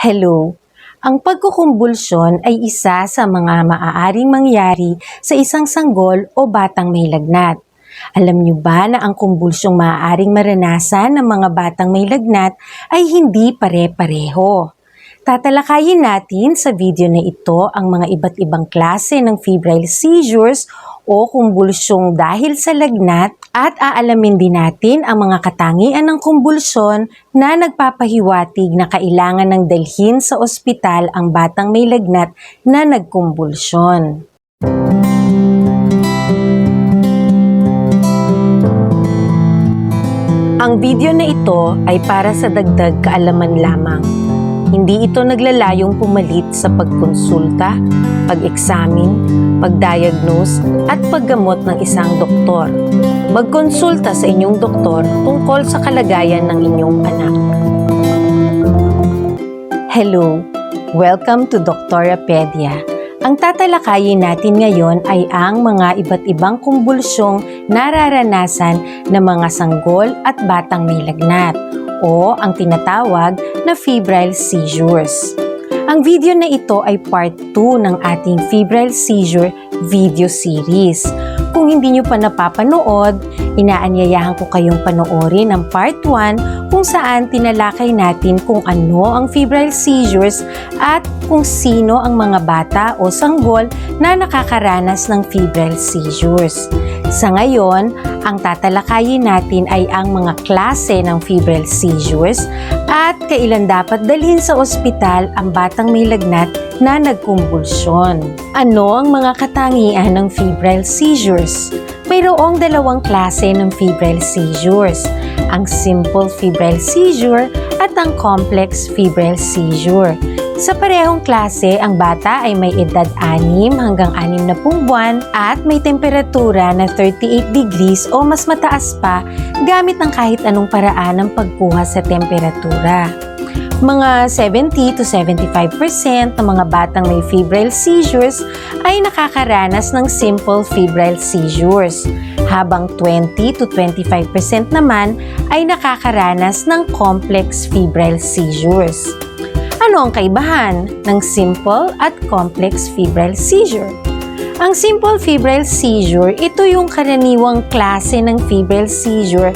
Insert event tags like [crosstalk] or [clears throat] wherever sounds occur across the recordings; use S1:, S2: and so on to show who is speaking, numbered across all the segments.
S1: Hello. Ang pagkukumbulsyon ay isa sa mga maaaring mangyari sa isang sanggol o batang may lagnat. Alam niyo ba na ang kumbulsyong maaaring maranasan ng mga batang may lagnat ay hindi pare-pareho? Tatalakayin natin sa video na ito ang mga iba't ibang klase ng febrile seizures o kumbulsyong dahil sa lagnat at aalamin din natin ang mga katangian ng kumbulsyon na nagpapahiwatig na kailangan ng dalhin sa ospital ang batang may lagnat na nagkumbulsyon. Ang video na ito ay para sa dagdag kaalaman lamang. Hindi ito naglalayong pumalit sa pagkonsulta, pag-examine, pag-diagnose at paggamot ng isang doktor. Magkonsulta sa inyong doktor tungkol sa kalagayan ng inyong anak. Hello! Welcome to Doctorapedia. Ang tatalakayin natin ngayon ay ang mga iba't ibang kumbulsyong nararanasan ng mga sanggol at batang may lagnat o ang tinatawag na febrile seizures. Ang video na ito ay part 2 ng ating febrile seizure video series. Kung hindi nyo pa napapanood, inaanyayahan ko kayong panoorin ang part 1 kung saan tinalakay natin kung ano ang febrile seizures at kung sino ang mga bata o sanggol na nakakaranas ng febrile seizures. Sa ngayon, ang tatalakayin natin ay ang mga klase ng febrile seizures at kailan dapat dalhin sa ospital ang batang may lagnat na nagkumbulsyon. Ano ang mga katangian ng febrile seizures? Mayroong dalawang klase ng febrile seizures, ang simple febrile seizure at ang complex febrile seizure. Sa parehong klase, ang bata ay may edad 6 hanggang 6 na buwan at may temperatura na 38 degrees o mas mataas pa gamit ang kahit anong paraan ng pagkuha sa temperatura. Mga 70 to 75% ng mga batang may febrile seizures ay nakakaranas ng simple febrile seizures, habang 20 to 25% naman ay nakakaranas ng complex febrile seizures. Ano ang kaibahan ng simple at complex febrile seizure? Ang simple febrile seizure, ito yung karaniwang klase ng febrile seizure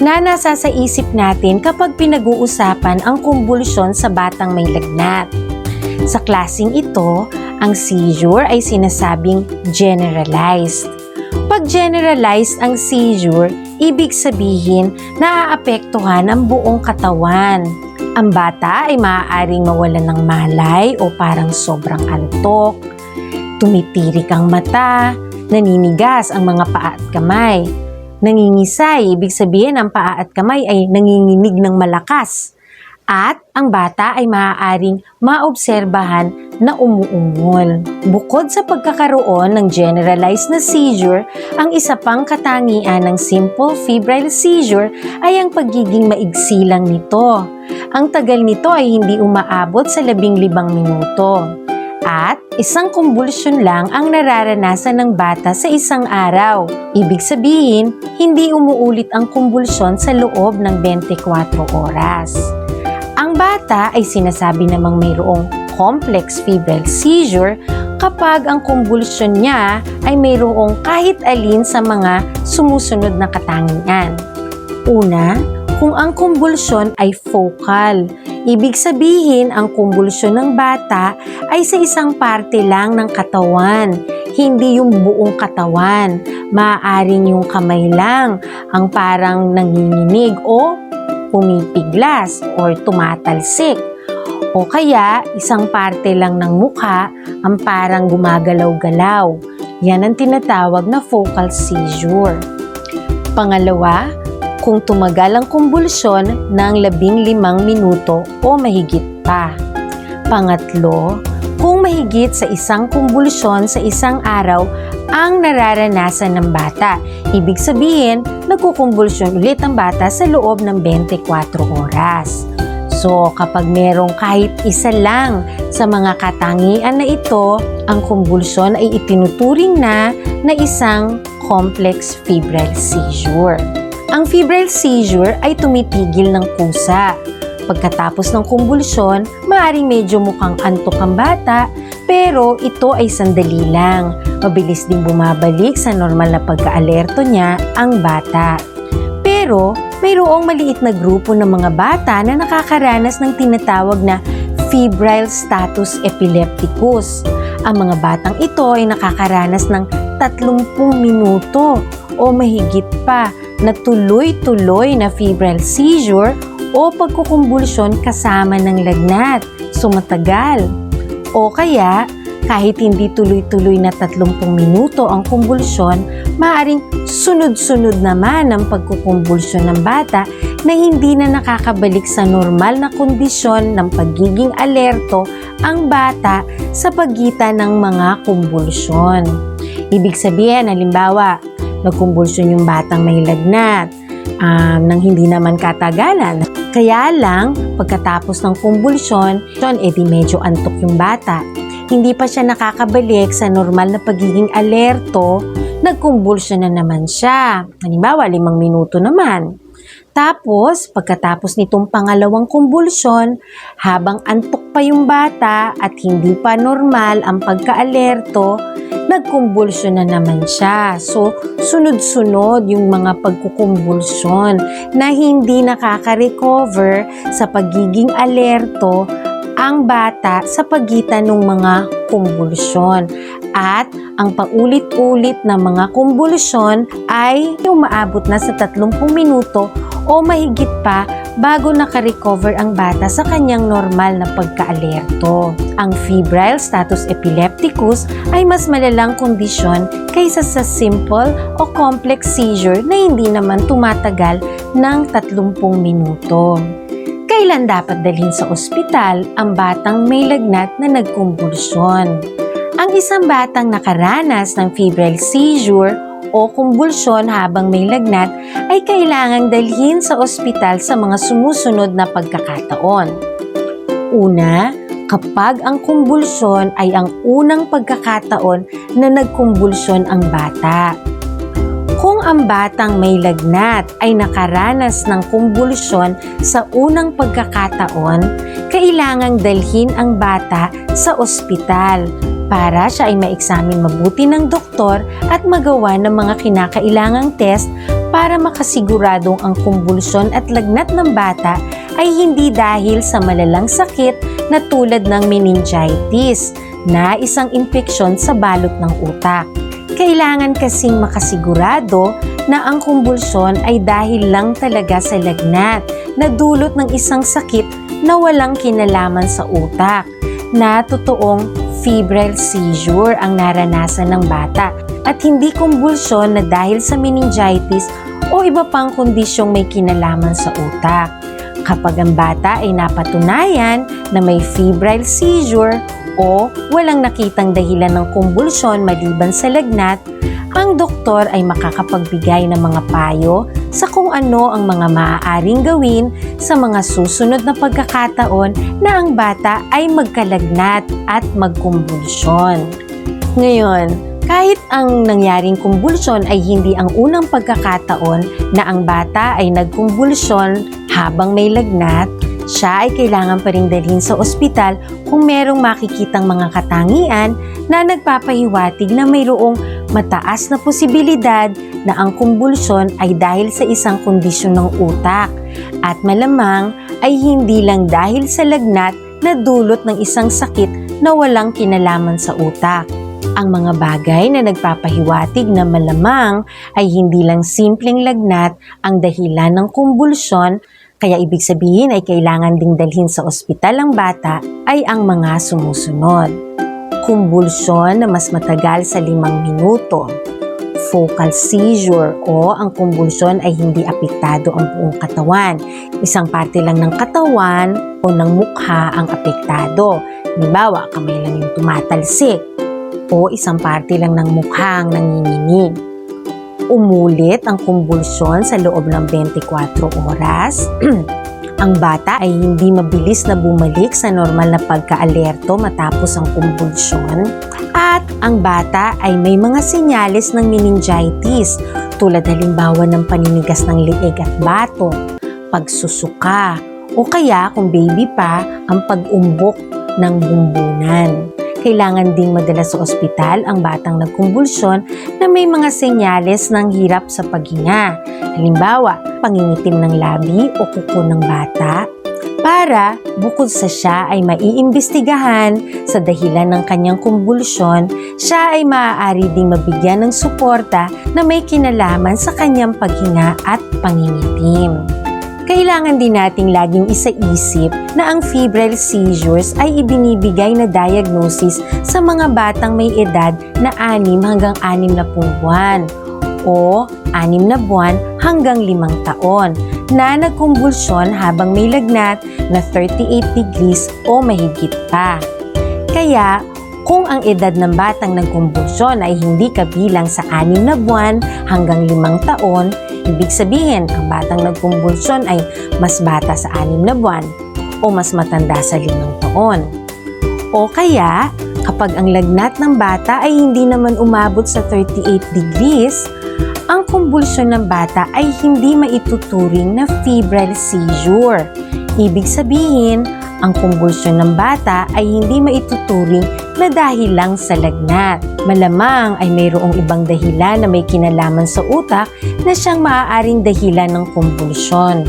S1: na nasa sa isip natin kapag pinag-uusapan ang kumbulsyon sa batang may lagnat. Sa klasing ito, ang seizure ay sinasabing generalized. Pag generalized ang seizure, ibig sabihin na aapektuhan ang buong katawan. Ang bata ay maaaring mawalan ng malay o parang sobrang antok, tumitirik ang mata, naninigas ang mga paa at kamay. Nangingisay, ibig sabihin ang paa at kamay ay nanginginig ng malakas. At ang bata ay maaaring maobserbahan na umuungol. Bukod sa pagkakaroon ng generalized na seizure, ang isa pang katangian ng simple febrile seizure ay ang pagiging maigsi lang nito. Ang tagal nito ay hindi umaabot sa labing libang minuto. At isang kumbulsyon lang ang nararanasan ng bata sa isang araw. Ibig sabihin, hindi umuulit ang kumbulsyon sa loob ng 24 oras. Ang bata ay sinasabi namang mayroong complex febrile seizure kapag ang kumbulsyon niya ay mayroong kahit alin sa mga sumusunod na katangian. Una, kung ang kumbulsyon ay focal. Ibig sabihin, ang kumbulsyon ng bata ay sa isang parte lang ng katawan, hindi yung buong katawan. Maaaring yung kamay lang ang parang nanginginig o pumipiglas or tumatalsik. O kaya, isang parte lang ng mukha ang parang gumagalaw-galaw. Yan ang tinatawag na focal seizure. Pangalawa, kung tumagal ang kumbulsyon ng labing limang minuto o mahigit pa. Pangatlo, kung mahigit sa isang kumbulsyon sa isang araw ang nararanasan ng bata. Ibig sabihin, nagkukumbulsyon ulit ang bata sa loob ng 24 oras. So, kapag merong kahit isa lang sa mga katangian na ito, ang kumbulsyon ay itinuturing na na isang complex febrile seizure. Ang febrile seizure ay tumitigil ng kusa. Pagkatapos ng kumbulsyon, maaaring medyo mukhang antok ang bata, pero ito ay sandali lang. Mabilis din bumabalik sa normal na pagka-alerto niya ang bata. Pero mayroong maliit na grupo ng mga bata na nakakaranas ng tinatawag na febrile status epilepticus. Ang mga batang ito ay nakakaranas ng 30 minuto o mahigit pa na tuloy-tuloy na febrile seizure o pagkukumbulsyon kasama ng lagnat, sumatagal. O kaya, kahit hindi tuloy-tuloy na 30 minuto ang kumbulsyon, maaring sunod-sunod naman ang pagkukumbulsyon ng bata na hindi na nakakabalik sa normal na kondisyon ng pagiging alerto ang bata sa pagitan ng mga kumbulsyon. Ibig sabihin, halimbawa, nagkumbulsyon yung batang may lagnat, um, nang hindi naman katagalan. Kaya lang, pagkatapos ng kumbulsyon, yon edi medyo antok yung bata. Hindi pa siya nakakabalik sa normal na pagiging alerto, nagkumbulsyon na naman siya. Halimbawa, limang minuto naman. Tapos, pagkatapos nitong pangalawang kumbulsyon, habang antok pa yung bata at hindi pa normal ang pagka-alerto, nagkumbulsyon na naman siya. So, sunod-sunod yung mga pagkukumbulsyon na hindi nakaka-recover sa pagiging alerto ang bata sa pagitan ng mga kumbulsyon. At ang paulit-ulit na mga kumbulsyon ay umaabot na sa 30 minuto o mahigit pa bago nakarecover ang bata sa kanyang normal na pagka-alerto. Ang febrile status epilepticus ay mas malalang kondisyon kaysa sa simple o complex seizure na hindi naman tumatagal ng 30 minuto. Kailan dapat dalhin sa ospital ang batang may lagnat na nagkumbulsyon? Ang isang batang nakaranas ng febrile seizure o kumbulsyon habang may lagnat ay kailangang dalhin sa ospital sa mga sumusunod na pagkakataon. Una, kapag ang kumbulsyon ay ang unang pagkakataon na nagkumbulsyon ang bata. Kung ang batang may lagnat ay nakaranas ng kumbulsyon sa unang pagkakataon, kailangang dalhin ang bata sa ospital para siya ay maeksamin mabuti ng doktor at magawa ng mga kinakailangang test para makasiguradong ang kumbulsyon at lagnat ng bata ay hindi dahil sa malalang sakit na tulad ng meningitis na isang impeksyon sa balot ng utak. Kailangan kasing makasigurado na ang kumbulsyon ay dahil lang talaga sa lagnat na dulot ng isang sakit na walang kinalaman sa utak na totoong febrile seizure ang naranasan ng bata at hindi kumbulsyon na dahil sa meningitis o iba pang kondisyong may kinalaman sa utak. Kapag ang bata ay napatunayan na may febrile seizure o walang nakitang dahilan ng kumbulsyon maliban sa lagnat, ang doktor ay makakapagbigay ng mga payo sa kung ano ang mga maaaring gawin sa mga susunod na pagkakataon na ang bata ay magkalagnat at magkumbulsyon. Ngayon, kahit ang nangyaring kumbulsyon ay hindi ang unang pagkakataon na ang bata ay nagkumbulsyon habang may lagnat, siya ay kailangan pa rin dalhin sa ospital kung merong makikitang mga katangian na nagpapahiwatig na mayroong mataas na posibilidad na ang kumbulsyon ay dahil sa isang kondisyon ng utak at malamang ay hindi lang dahil sa lagnat na dulot ng isang sakit na walang kinalaman sa utak. Ang mga bagay na nagpapahiwatig na malamang ay hindi lang simpleng lagnat ang dahilan ng kumbulsyon kaya ibig sabihin ay kailangan ding dalhin sa ospital ang bata ay ang mga sumusunod. Kumbulsyon na mas matagal sa limang minuto. Focal seizure o ang kumbulsyon ay hindi apektado ang buong katawan. Isang parte lang ng katawan o ng mukha ang apektado. Halimbawa, kamay lang yung tumatalsik o isang parte lang ng mukha ang nanginginig umulit ang kumbulsyon sa loob ng 24 oras. [clears throat] ang bata ay hindi mabilis na bumalik sa normal na pagka-alerto matapos ang kumbulsyon. At ang bata ay may mga senyales ng meningitis tulad halimbawa ng paninigas ng liig at bato, pagsusuka, o kaya kung baby pa, ang pag-umbok ng bumbunan. Kailangan ding madala sa ospital ang batang nagkumbulsyon na may mga senyales ng hirap sa paghinga. Halimbawa, pangingitim ng labi o kuko ng bata, para bukod sa siya ay maiimbestigahan sa dahilan ng kanyang kumbulsyon, siya ay maaari ding mabigyan ng suporta na may kinalaman sa kanyang paghinga at pangingitim. Kailangan din nating laging isaisip na ang febrile seizures ay ibinibigay na diagnosis sa mga batang may edad na 6 hanggang 6 na buwan o 6 na buwan hanggang 5 taon na nagkumbulsyon habang may lagnat na 38 degrees o mahigit pa. Kaya, kung ang edad ng batang nagkumbulsyon ay hindi kabilang sa 6 na buwan hanggang 5 taon, ibig sabihin ang batang nagkumbulsyon ay mas bata sa 6 na buwan o mas matanda sa 5 taon. O kaya, kapag ang lagnat ng bata ay hindi naman umabot sa 38 degrees, ang kumbulsyon ng bata ay hindi maituturing na febrile seizure. Ibig sabihin, ang kumbulsyon ng bata ay hindi maituturing na dahil lang sa lagnat. Malamang ay mayroong ibang dahilan na may kinalaman sa utak na siyang maaaring dahilan ng kumbulsyon.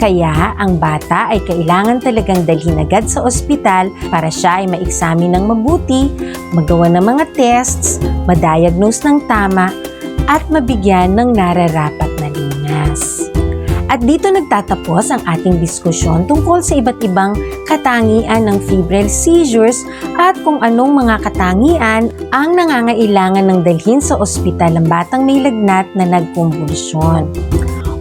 S1: Kaya ang bata ay kailangan talagang dalhin agad sa ospital para siya ay maeksamin ng mabuti, magawa ng mga tests, madiagnose ng tama, at mabigyan ng nararapat. At dito nagtatapos ang ating diskusyon tungkol sa iba't ibang katangian ng febrile seizures at kung anong mga katangian ang nangangailangan ng dalhin sa ospital ng batang may lagnat na nagkumbulsyon.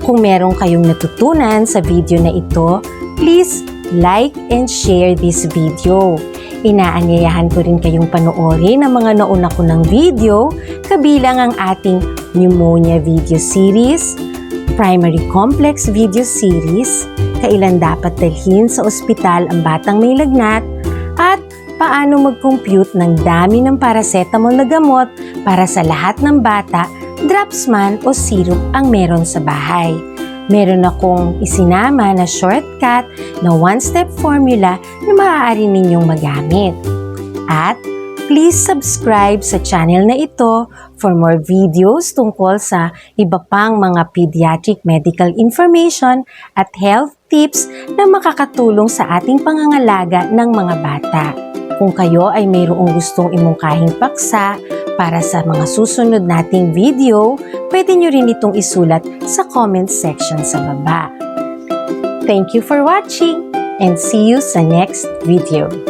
S1: Kung meron kayong natutunan sa video na ito, please like and share this video. Inaanyayahan ko rin kayong panoorin ang mga nauna ko ng video, kabilang ang ating pneumonia video series, primary complex video series, kailan dapat dalhin sa ospital ang batang may lagnat, at paano mag-compute ng dami ng paracetamol na gamot para sa lahat ng bata, drops man o syrup ang meron sa bahay. Meron akong isinama na shortcut na one-step formula na maaari ninyong magamit. At please subscribe sa channel na ito for more videos tungkol sa iba pang mga pediatric medical information at health tips na makakatulong sa ating pangangalaga ng mga bata. Kung kayo ay mayroong gustong imungkahing paksa para sa mga susunod nating video, pwede nyo rin itong isulat sa comment section sa baba. Thank you for watching and see you sa next video.